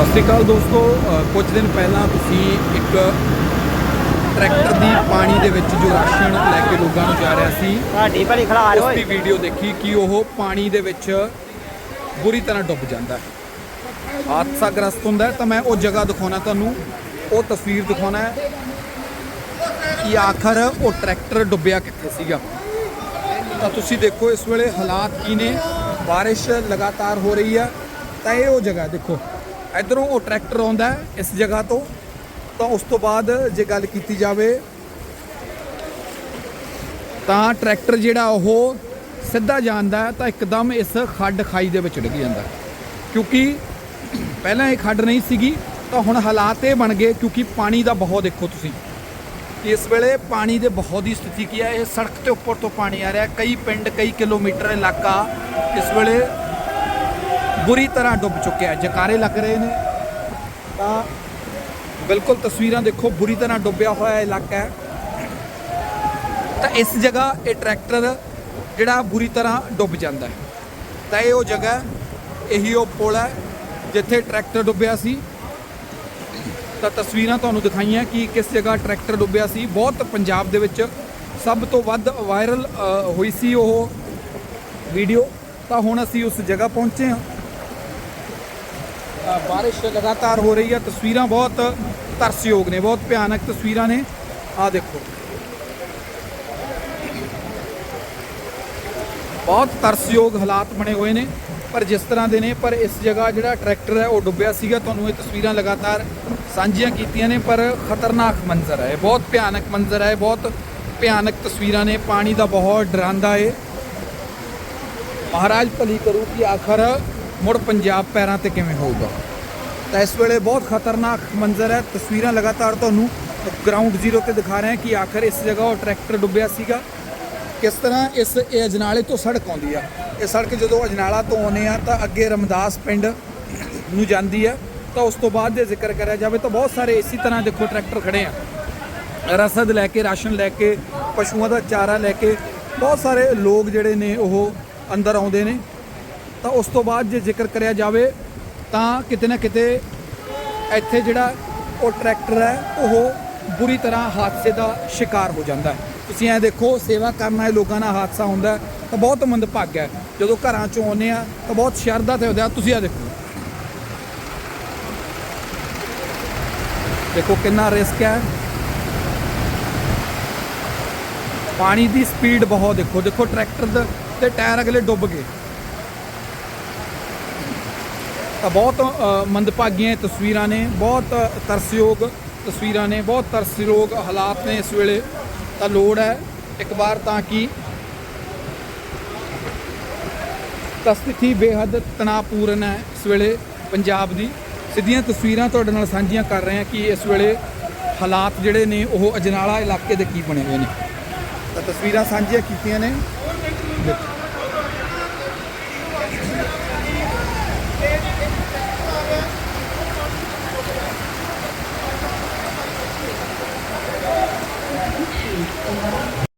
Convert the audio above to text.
ਸਤਿ ਸ਼੍ਰੀ ਅਕਾਲ ਦੋਸਤੋ। ਕੁਝ ਦਿਨ ਪਹਿਲਾਂ ਤੁਸੀਂ ਇੱਕ ਟਰੈਕਟਰ ਦੀ ਪਾਣੀ ਦੇ ਵਿੱਚ ਜੋ ਰਾਸ਼ਨ ਲੈ ਕੇ ਲੋਕਾਂ ਨੂੰ ਜਾ ਰਿਹਾ ਸੀ ਤੁਹਾਡੀ ਭਲੀ ਖਲਾਰ ਉਸ ਦੀ ਓਏ ਵੀਡੀਓ ਦੇਖੀ ਕਿ ਉਹ ਪਾਣੀ ਦੇ ਵਿੱਚ ਬੁਰੀ ਤਰ੍ਹਾਂ ਡੁੱਬ ਜਾਂਦਾ ਹੈ। ਹਾਦਸਾ ਗ੍ਰਸਤ ਹੁੰਦਾ ਹੈ। ਤਾਂ ਮੈਂ ਉਹ ਜਗ੍ਹਾ ਦਿਖਾਉਣਾ ਤੁਹਾਨੂੰ ਉਹ ਤਸਵੀਰ ਦਿਖਾਉਣਾ ਹੈ ਕਿ ਆਖਰ ਉਹ ਟਰੈਕਟਰ ਡੁੱਬਿਆ ਕਿੱਥੇ ਸੀਗਾ। ਤਾਂ ਤੁਸੀਂ ਦੇਖੋ ਇਸ ਵੇਲੇ ਹਾਲਾਤ ਕੀ ਨੇ। ਬਾਰਿਸ਼ ਲਗਾਤਾਰ ਹੋ ਰਹੀ ਆ ਤਾਂ ਇਹ ਉਹ ਜਗ੍ਹਾ ਦੇਖੋ। ਇਧਰੋਂ ਉਹ ਟਰੈਕਟਰ ਆਉਂਦਾ ਇਸ ਜਗ੍ਹਾ ਤੋਂ, ਤਾਂ ਉਸ ਤੋਂ ਬਾਅਦ ਜੇ ਗੱਲ ਕੀਤੀ ਜਾਵੇ, ਤਾਂ ਟਰੈਕਟਰ ਜਿਹੜਾ ਉਹ ਸਿੱਧਾ ਜਾਂਦਾ ਤਾਂ ਇੱਕਦਮ ਇਸ ਖੱਡ ਖਾਈ ਦੇ ਵਿੱਚ ਡਿੱਗ ਜਾਂਦਾ ਕਿਉਂਕਿ ਪਹਿਲਾਂ ਇਹ ਖੱਡ ਨਹੀਂ ਸੀਗੀ, ਤਾਂ ਹੁਣ ਹਾਲਾਤ ਇਹ ਬਣ ਗਏ ਕਿਉਂਕਿ ਪਾਣੀ ਦਾ ਬਹੁਤ ਦੇਖੋ ਤੁਸੀਂ। ਕਿ ਇਸ ਵੇਲੇ ਪਾਣੀ ਦੇ ਬਹੁਤ ਦੀ ਸਥਿਤੀ ਕੀ ਹੈ, ਇਹ ਸੜਕ ਤੇ ਉੱਪਰ ਤੋਂ ਪਾਣੀ ਆ ਰਿਹਾ ਕਈ ਪਿੰਡ, ਕਈ ਕਿਲੋਮੀਟਰ ਇਲਾਕਾ ਇਸ ਵੇਲੇ ਬੁਰੀ ਤਰ੍ਹਾਂ ਡੁੱਬ ਚੁੱਕਿਆ ਜਕਾਰੇ ਲੱਗ ਰਹੇ ਨੇ। ਤਾਂ ਬਿਲਕੁਲ ਤਸਵੀਰਾਂ ਦੇਖੋ, ਬੁਰੀ ਤਰ੍ਹਾਂ ਡੁੱਬਿਆ ਹੋਇਆ ਇਲਾਕਾ ਹੈ। ਤਾਂ ਇਸ ਜਗ੍ਹਾ ਇਹ ਟਰੈਕਟਰ ਜਿਹੜਾ ਬੁਰੀ ਤਰ੍ਹਾਂ ਡੁੱਬ ਜਾਂਦਾ ਹੈ। ਤਾਂ ਇਹ ਉਹ ਜਗ੍ਹਾ ਇਹੀ ਉਹ ਪੁਲ ਹੈ ਜਿੱਥੇ ਟਰੈਕਟਰ ਡੁੱਬਿਆ ਸੀ। ਤਾਂ ਤਸਵੀਰਾਂ ਤੁਹਾਨੂੰ ਦਿਖਾਈਆਂ ਕਿ ਕਿਸ ਜਗ੍ਹਾ ਟਰੈਕਟਰ ਡੁੱਬਿਆ ਸੀ। ਬਹੁਤ ਪੰਜਾਬ ਦੇ ਵਿੱਚ ਸਭ ਤੋਂ ਵੱਧ ਵਾਇਰਲ ਹੋਈ ਸੀ ਉਹ ਵੀਡੀਓ। ਤਾਂ ਹੁਣ ਅਸੀਂ ਉਸ ਜਗ੍ਹਾ ਪਹੁੰਚੇ ਹਾਂ। ਬਾਰਿਸ਼ ਲਗਾਤਾਰ ਹੋ ਰਹੀ ਹੈ। ਤਸਵੀਰਾਂ ਬਹੁਤ ਤਰਸਯੋਗ ਨੇ, ਬਹੁਤ ਭਿਆਨਕ ਤਸਵੀਰਾਂ ਨੇ। ਆਹ ਦੇਖੋ। ਬਹੁਤ ਤਰਸਯੋਗ ਹਾਲਾਤ ਬਣੇ ਹੋਏ ਨੇ, ਪਰ ਜਿਸ ਤਰ੍ਹਾਂ ਦੇ ਨੇ, ਪਰ ਇਸ ਜਗ੍ਹਾ ਜਿਹੜਾ ਟਰੈਕਟਰ ਹੈ, ਉਹ ਡੁੱਬਿਆ ਸੀਗਾ। ਤੁਹਾਨੂੰ ਇਹ ਤਸਵੀਰਾਂ ਲਗਾਤਾਰ ਸਾਂਝੀਆਂ ਕੀਤੀਆਂ ਨੇ, ਪਰ ਖਤਰਨਾਕ ਮੰਜ਼ਰ ਹੈ। ਬਹੁਤ ਭਿਆਨਕ ਮੰਜ਼ਰ ਹੈ, ਬਹੁਤ ਭਿਆਨਕ ਤਸਵੀਰਾਂ ਨੇ। ਪਾਣੀ ਦਾ ਬਹੁਤ ਡਰਾਂਦਾ ਹੈ ਮਹਾਰਾਜ ਭਲੀ ਕਰੂ ਕਿ ਆਖਰ ਮੁੜ ਪੰਜਾਬ ਪੈਰਾਂ ਤੇ ਕਿਵੇਂ ਹੋਊਗਾ? ਤਾਂ ਇਸ ਵੇਲੇ ਬਹੁਤ ਖਤਰਨਾਕ ਮੰਜ਼ਰ ਹੈ, ਤਸਵੀਰਾਂ ਲਗਾਤਾਰ ਤੁਹਾਨੂੰ ਗਰਾਊਂਡ ਜ਼ੀਰੋ ਤੇ ਦਿਖਾ ਰਹੇ ਹਾਂ ਕਿ ਆਖਰ ਇਸ ਜਗ੍ਹਾ ਉਹ ਟਰੈਕਟਰ ਡੁੱਬਿਆ ਸੀਗਾ। ਕਿਸ ਤਰ੍ਹਾਂ ਇਸ ਇਹ ਅਜਨਾਲੇ ਤੋਂ ਸੜਕ ਆਉਂਦੀ ਆ? ਇਹ ਸੜਕ ਜਦੋਂ ਅਜਨਾਲਾ ਤੋਂ ਆਉਂਦੇ ਆ ਤਾਂ ਅੱਗੇ ਰਮਦਾਸ ਪਿੰਡ ਨੂੰ ਜਾਂਦੀ ਆ। ਤਾਂ ਉਸ ਤੋਂ ਬਾਅਦ ਜੇ ਜ਼ਿਕਰ ਕਰਿਆ ਜਾਵੇ ਤਾਂ ਬਹੁਤ ਸਾਰੇ ਇਸੇ ਤਰ੍ਹਾਂ ਦੇਖੋ ਟਰੈਕਟਰ ਖੜੇ ਆ। ਰਸਦ ਲੈ ਕੇ, ਰਾਸ਼ਨ ਲੈ ਕੇ, ਪਸ਼ੂਆਂ ਦਾ ਚਾਰਾ ਲੈ ਕੇ ਬਹੁਤ ਸਾਰੇ ਲੋਕ ਜਿਹੜੇ ਨੇ ਉਹ ਅੰਦਰ ਆਉਂਦੇ ਨੇ। ਤਾਂ ਉਸ ਤੋਂ ਬਾਅਦ ਜੇ ਜ਼ਿਕਰ ਕਰਿਆ ਜਾਵੇ ਤਾਂ ਕਿਤੇ ਨਾ ਕਿਤੇ ਇੱਥੇ ਜਿਹੜਾ ਉਹ ਟਰੈਕਟਰ ਹੈ, ਉਹ ਬੁਰੀ ਤਰ੍ਹਾਂ ਹਾਦਸੇ ਦਾ ਸ਼ਿਕਾਰ ਹੋ ਜਾਂਦਾ ਹੈ। ਤੁਸੀਂ ਐ ਦੇਖੋ, ਸੇਵਾ ਕਰਨ ਵਾਲੇ ਲੋਕਾਂ ਨਾਲ ਹਾਦਸਾ ਹੁੰਦਾ ਤਾਂ ਬਹੁਤ ਮੰਦਭਾਗਾ ਹੈ। ਜਦੋਂ ਘਰਾਂ ਚੋਂ ਆਉਂਦੇ ਆ ਤਾਂ ਬਹੁਤ ਸ਼ਰਧਾ ਤੇ ਹੁੰਦਾ ਤੁਸੀਂ ਆ ਦੇਖੋ। ਦੇਖੋ ਕਿੰਨਾ ਰਿਸਕ ਹੈ। ਪਾਣੀ ਦੀ ਸਪੀਡ ਬਹੁਤ ਦੇਖੋ। ਦੇਖੋ ਟਰੈਕਟਰ ਦੇ ਤੇ ਟਾਇਰ ਅਗਲੇ ਡੁੱਬ ਗਏ। ਤਾਂ ਬਹੁਤ ਮੰਦਭਾਗੀਆਂ ਤਸਵੀਰਾਂ ਨੇ, ਬਹੁਤ ਤਰਸਯੋਗ ਤਸਵੀਰਾਂ ਨੇ, ਬਹੁਤ ਤਰਸਯੋਗ ਹਾਲਾਤ ਨੇ ਇਸ ਵੇਲੇ, ਤਾਂ ਲੋੜ ਹੈ ਇੱਕ ਵਾਰ ਤਾਂ ਕਿ ਤਾਂ ਸਥਿਤੀ ਬੇਹੱਦ ਤਣਾਅਪੂਰਨ ਹੈ ਇਸ ਵੇਲੇ ਪੰਜਾਬ ਦੀ। ਸਿੱਧੀਆਂ ਤਸਵੀਰਾਂ ਤੁਹਾਡੇ ਨਾਲ ਸਾਂਝੀਆਂ ਕਰ ਰਹੇ ਹਾਂ ਕਿ ਇਸ ਵੇਲੇ ਹਾਲਾਤ ਜਿਹੜੇ ਨੇ, ਉਹ ਅਜਨਾਲਾ ਇਲਾਕੇ ਦੇ ਕੀ ਬਣੇ ਹੋਏ ਨੇ। ਤਾਂ ਤਸਵੀਰਾਂ ਸਾਂਝੀਆਂ ਕੀਤੀਆਂ ਨੇ। ਦੇਖੋ